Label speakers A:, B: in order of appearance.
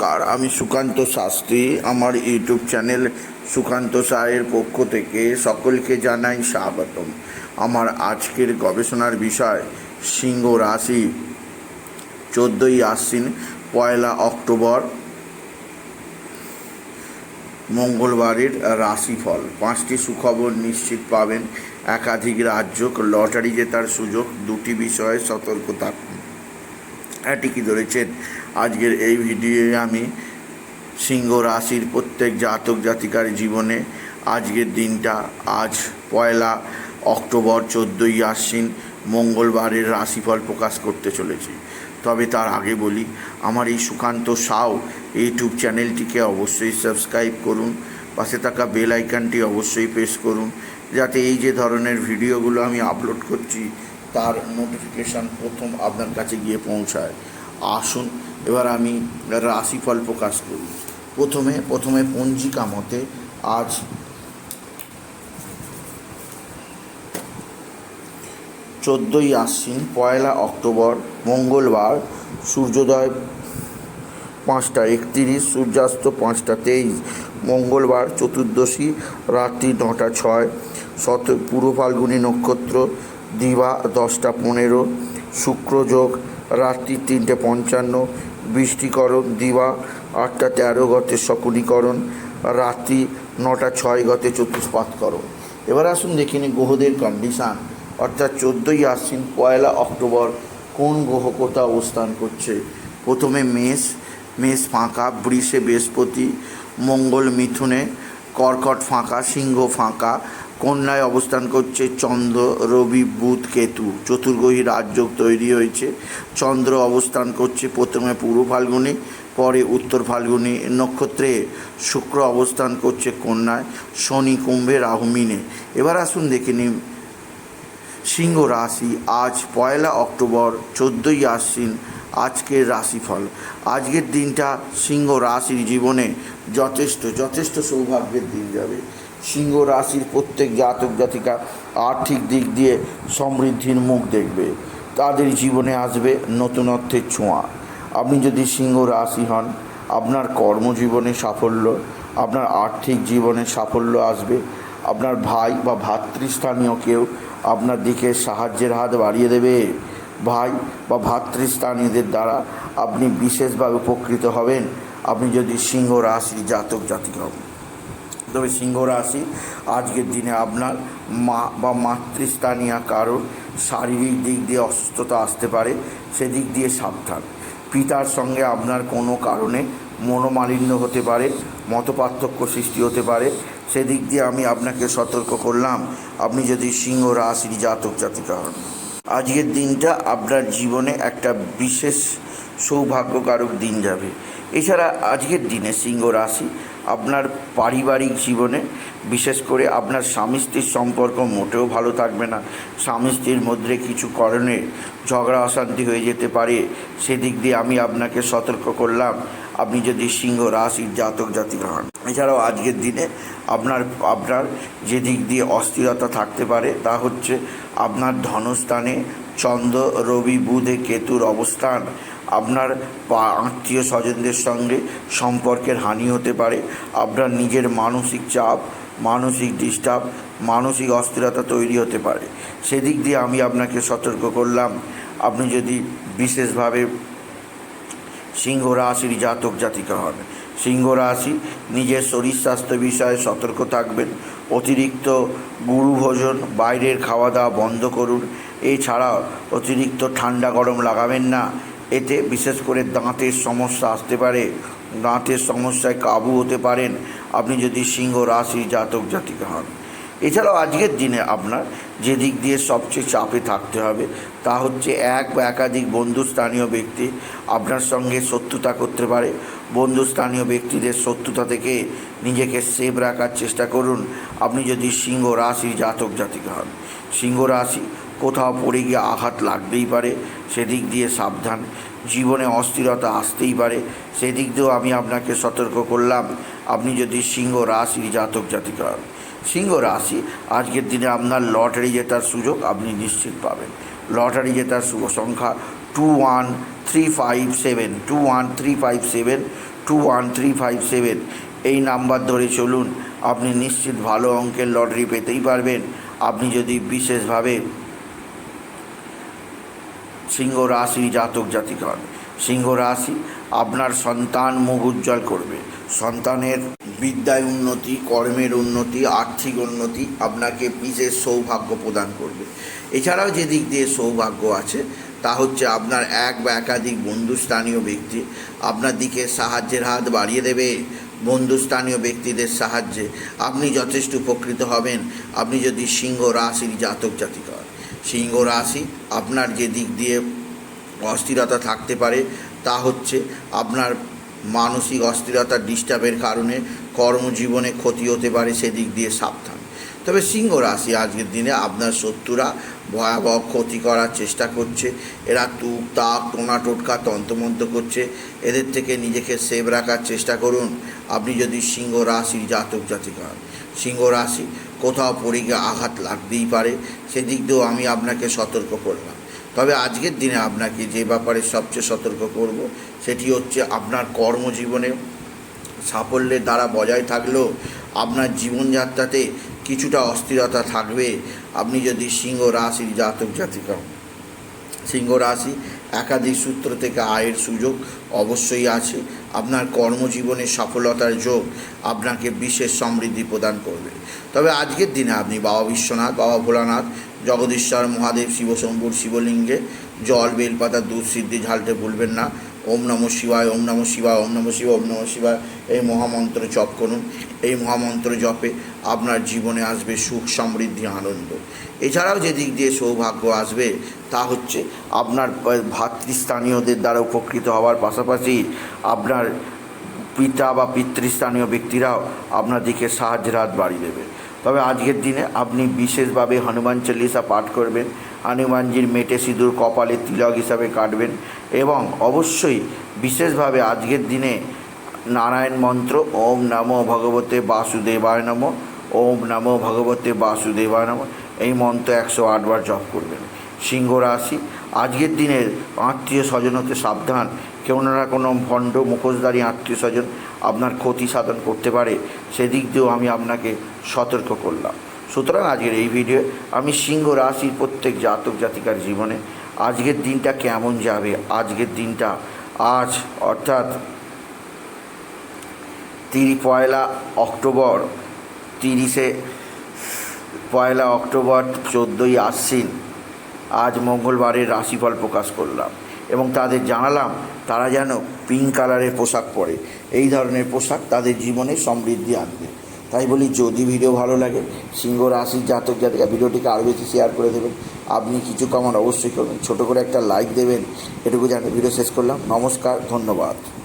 A: কার আমি সুকান্ত শাস্ত্রী। আমার YouTube channel Sukanta সায়ের পক্ষ থেকে সকলকে জানাই স্বাগতম। আমার আজকের গবেষণার বিষয়, সিংহ রাশি। চোদ্দোই আশ্বিন, পয়লা অক্টোবর, মঙ্গলবারের রাশিফল। পাঁচটি সুখবর নিশ্চিত পাবেন। একাধিক রাজ্য লটারি জেতার সুযোগ, দুটি বিষয়ে সতর্ক থাকুন। হ্যাঁ ঠিকই ধরেছেন? আজকের এই ভিডিওয়ে আমি সিংহ রাশির প্রত্যেক জাতক জাতিকার জীবনে আজকের দিনটা, আজ পয়লা অক্টোবর চোদ্দোই আশ্বিন মঙ্গলবারের রাশিফল প্রকাশ করতে চলেছি। তবে তার আগে বলি, আমার এই সুকান্ত সাও ইউটিউব চ্যানেলটিকে অবশ্যই সাবস্ক্রাইব করুন, পাশে থাকা বেল আইকনটি অবশ্যই প্রেস করুন, যাতে এই যে ধরনের ভিডিওগুলো আমি আপলোড করছি, তার নোটিফিকেশান প্রথম আপনার কাছে গিয়ে পৌঁছায়। আসুন এবার আমি রাশিফল প্রকাশ করি। প্রথমে প্রথমে পঞ্জিকা মতে আজ চোদ্দোই আশ্বিন, পয়লা অক্টোবর, মঙ্গলবার, সূর্যোদয় পাঁচটা একত্রিশ, সূর্যাস্ত পাঁচটা তেইশ, মঙ্গলবার চতুর্দশী, রাত্রি নটা ছয় শত পূর্ব ফাল্গুনী নক্ষত্র, দিবা দশটা পনেরো শুক্রযোগ রাত্রি তিনটে পঞ্চান্ন বৃষ্টিকরণ, দিবা, আটটা তেরো গতে শকুনীকরণ, রাত্রি নটা ছয় গতে চতুষ্পাত করণ এবার আসুন দেখে নিই গ্রহদের কন্ডিশান অর্থাৎ চোদ্দোই আশ্বিন, পয়লা অক্টোবর, কোন গ্রহ কোথা অবস্থান করছে? প্রথমে মেষ মেষ ফাঁকা, বৃষে বৃহস্পতি, মঙ্গল মিথুনে কর্কট ফাঁকা, সিংহ ফাঁকা, কন্যায় অবস্থান করছে চন্দ্র, রবি, বুধ, কেতু। চতুর্গ্রহী রাজযোগ তৈরি হয়েছে। চন্দ্র অবস্থান করছে প্রথমে পূর্ব ফাল্গুনে, পরে উত্তর ফাল্গুনি নক্ষত্রে। শুক্র অবস্থান করছে কন্যায়, শনি কুম্ভে, রাহু মিনে। এবার আসুন দেখে নিন, সিংহ রাশি আজ পয়লা অক্টোবর চোদ্দোই আশ্বিন আজকের রাশিফল। আজকের দিনটা সিংহ রাশির জীবনে যথেষ্ট যথেষ্ট সৌভাগ্যের দিন যাবে। সিংহ রাশির প্রত্যেক জাতক জাতিকা আর্থিক দিক দিয়ে সমৃদ্ধির মুখ দেখবে। তাদের জীবনে আসবে নতুনত্বের ছোঁয়া। আপনি যদি সিংহ রাশি হন, আপনার কর্মজীবনে সাফল্য, আপনার আর্থিক জীবনে সাফল্য আসবে। আপনার ভাই বা ভাতৃস্থানীয় কেউ আপনার দিকে সাহায্যের হাত বাড়িয়ে দেবে। ভাই বা ভাতৃস্থানীয়দের দ্বারা আপনি বিশেষভাবে উপকৃত হবেন। আপনি যদি সিংহ রাশি জাতক জাতিক হন। তবে সিংহ রাশি আজকের দিনে আপনার মা বা মাতৃস্থানীয় কারোর শারীরিক দিক দিয়ে অসুস্থতা আসতে পারে, সেদিক দিয়ে সাবধান। পিতার সঙ্গে আপনার কোনো কারণে মনোমালিন্য হতে পারে, মতপার্থক্য সৃষ্টি হতে পারে, সেদিক দিয়ে আমি আপনাকে সতর্ক করলাম। আপনি যদি সিংহ রাশির জাতক জাতিকা হন। আজকের দিনটা আপনার জীবনে একটা বিশেষ সৌভাগ্যকারক দিন যাবে। এছাড়া আজকের দিনে সিংহ রাশি আপনার পারিবারিক জীবনে, বিশেষ করে আপনার স্বামী স্ত্রীর সম্পর্ক মোটেও ভালো থাকবে না। স্বামী স্ত্রীর মধ্যে কিছু কারণে ঝগড়া, অশান্তি হয়ে যেতে পারে, সেদিক দিয়ে আমি আপনাকে সতর্ক করলাম। আপনি যদি সিংহ, রাশির জাতক, জাতিক হন। এছাড়াও আজকের দিনে আপনার আপনার যে দিক দিয়ে অস্থিরতা থাকতে পারে, তা হচ্ছে আপনার ধনস্থানে চন্দ্র, রবি, বুধে কেতুর অবস্থান। আপনার আত্মীয় স্বজনদের সঙ্গে সম্পর্কের হানি হতে পারে। আপনার নিজের মানসিক চাপ মানসিক ডিস্টার্ব মানসিক অস্থিরতা তৈরি হতে পারে। সেদিক দিয়ে আমি আপনাকে সতর্ক করলাম। আপনি যদি বিশেষভাবে সিংহ রাশির জাতক জাতিকা হন, সিংহ রাশি নিজের শরীর স্বাস্থ্য বিষয়ে সতর্ক থাকবেন, অতিরিক্ত গুরু ভোজন, বাইরের খাওয়া দাওয়া বন্ধ করুন। এছাড়াও অতিরিক্ত ঠান্ডা গরম লাগাবেন না। এতে বিশেষ করে দাঁতের সমস্যা আসতে পারে। দাঁতের সমস্যায় কাবু হতে পারেন। আপনি যদি সিংহ রাশি জাতক জাতিকা হন। এছাড়াও আজকের দিনে আপনার যে দিক দিয়ে সবচেয়ে চাপে থাকতে হবে, তা হচ্ছে এক বা একাধিক বন্ধুস্থানীয় ব্যক্তি আপনার সঙ্গে শত্রুতা করতে পারে। বন্ধুস্থানীয় ব্যক্তিদের শত্রুতা থেকে নিজেকে সেভ রাখার চেষ্টা করুন। আপনি যদি সিংহ রাশি জাতক জাতিকা হন, সিংহ রাশি কোথাও পড়ে গিয়ে আঘাত লাগতেই পারে, সেদিক দিয়ে সাবধান। জীবনে অস্থিরতা আসতেই পারে, সেদিক দিয়েও আমি আপনাকে সতর্ক করলাম, আপনি যদি সিংহ রাশির জাতক জাতিকা হন। সিংহ রাশি, আজকের দিনে আপনার লটারি জেতার সুযোগ আপনি নিশ্চিত পাবেন। লটারি জেতার শুভ সংখ্যা two one three five seven two one three five seven two one three five seven এই নাম্বার ধরে চলুন, আপনি নিশ্চিত ভালো অঙ্কের লটারি পেতেই পারবেন। আপনি যদি বিশেষভাবে সিংহ রাশি জাতক জাতিক হন সিংহ রাশি আপনার সন্তান মুখ উজ্জ্বল করবে। সন্তানের বিদ্যায় উন্নতি, কর্মের উন্নতি, আর্থিক উন্নতি আপনাকে বিশেষ সৌভাগ্য প্রদান করবে। এছাড়াও যে দিক দিয়ে সৌভাগ্য আছে, তা হচ্ছে আপনার এক বা একাধিক বন্ধুস্থানীয় ব্যক্তি আপনার দিকে সাহায্যের হাত বাড়িয়ে দেবে। বন্ধুস্থানীয় ব্যক্তিদের সাহায্যে আপনি যথেষ্ট উপকৃত হবেন। আপনি যদি সিংহ রাশির জাতক জাতিক সিংহ রাশি, আপনার যে দিক দিয়ে অস্থিরতা থাকতে পারে, তা হচ্ছে আপনার মানসিক অস্থিরতার ডিস্টার্বের কারণে কর্মজীবনে ক্ষতি হতে পারে, সেদিক দিয়ে সাবধান। তবে সিংহ রাশি আজকের দিনে আপনার শত্রুরা ভয়াবহ ক্ষতি করার চেষ্টা করছে। এরা তুক তাক, টোনা, টোটকা, তন্ত্রমন্ত্র করছে। এদের থেকে নিজেকে সেভ রাখার চেষ্টা করুন। আপনি যদি সিংহ রাশির জাতক জাতিক হন, সিংহ রাশি কোথাও পড়ে গিয়ে আঘাত লাগতেই পারে, সেদিক দিয়েও আমি আপনাকে সতর্ক করলাম তবে আজকের দিনে আপনাকে যে ব্যাপারে সবচেয়ে সতর্ক করব, সেটি হচ্ছে আপনার কর্মজীবনে সাফল্যের দ্বারা বজায় থাকলেও আপনার জীবনযাত্রাতে কিছুটা অস্থিরতা থাকবে আপনি যদি সিংহ রাশির জাতক জাতিকা। সিংহ রাশি একাধিক সূত্র থেকে আয়ের সুযোগ অবশ্যই আছে আপনার কর্মজীবনে সফলতার যোগ আপনাকে বিশেষ সমৃদ্ধি প্রদান করবে। তবে আজকের দিনে আপনি বাবা বিশ্বনাথ, বাবা ভোলানাথ, জগদীশ্বর, মহাদেব, শিবশম্ভুর শিবলিঙ্গে জল, বেলপাতা, দুধ, সিদ্ধি ঝালতে ভুলবেন না। ওম নম শিবায়, ওম নম শিবায়, ওম নম শিবায়, ওম নম শিবায়। এই মহামন্ত্র জপ করুন। এই মহামন্ত্র জপে আপনার জীবনে আসবে সুখ, সমৃদ্ধি, আনন্দ। এছাড়াও যে দিক দিয়ে সৌভাগ্য আসবে, তা হচ্ছে আপনার ভাতৃস্থানীয়দের দ্বারা উপকৃত হওয়ার পাশাপাশি আপনার পিতা বা পিতৃস্থানীয় ব্যক্তিরাও আপনার দিকে সাহায্যের হাত বাড়িয়ে দেবে। তবে আজকের দিনে আপনি বিশেষভাবে হনুমান চল্লিশা পাঠ করবেন, হনুমানজির মেটে সিঁদুর কপালে তিলক হিসাবে কাটবেন এবং অবশ্যই বিশেষভাবে আজকের দিনে নারায়ণ মন্ত্র, ওম নমো ভগবতে বাসুদেবায় নম। ওম নমো ভগবতে বাসুদেবায় নম। এই মন্ত্র একশো আটবার জপ করবেন। সিংহ রাশি, আজকের দিনের আত্মীয় স্বজন হতে সাবধান। কেউ না কোনো ভণ্ড মুখোশধারী আত্মীয় স্বজন আপনার ক্ষতি সাধন করতে পারে, সেদিক দিয়েও আমি আপনাকে সতর্ক করলাম। সুতরাং আজকের এই ভিডিও আমি সিংহ রাশির প্রত্যেক জাতক জাতিকার জীবনে আজকের দিনটা কেমন যাবে, আজকের দিনটা আজ, অর্থাৎ তিরি পয়লা অক্টোবর তিরিশে পয়লা অক্টোবর চোদ্দোই আশ্বিন আজ মঙ্গলবারের রাশিফল প্রকাশ করলাম এবং তাদের জানালাম তারা যেন পিঙ্ক কালারের পোশাক পরে। এই ধরনের পোশাক তাদের জীবনে সমৃদ্ধি আনবে। তাই বলি, যদি ভিডিও ভালো লাগে, সিংহ রাশির জাতক জাতিকা ভিডিওটিকে আরও বেশি শেয়ার করে দেবেন। আপনি কিছু কমান অবশ্যই করবেন। ছোটো করে একটা লাইক দেবেন। এটুকু জানিয়ে ভিডিও শেষ করলাম। নমস্কার, ধন্যবাদ।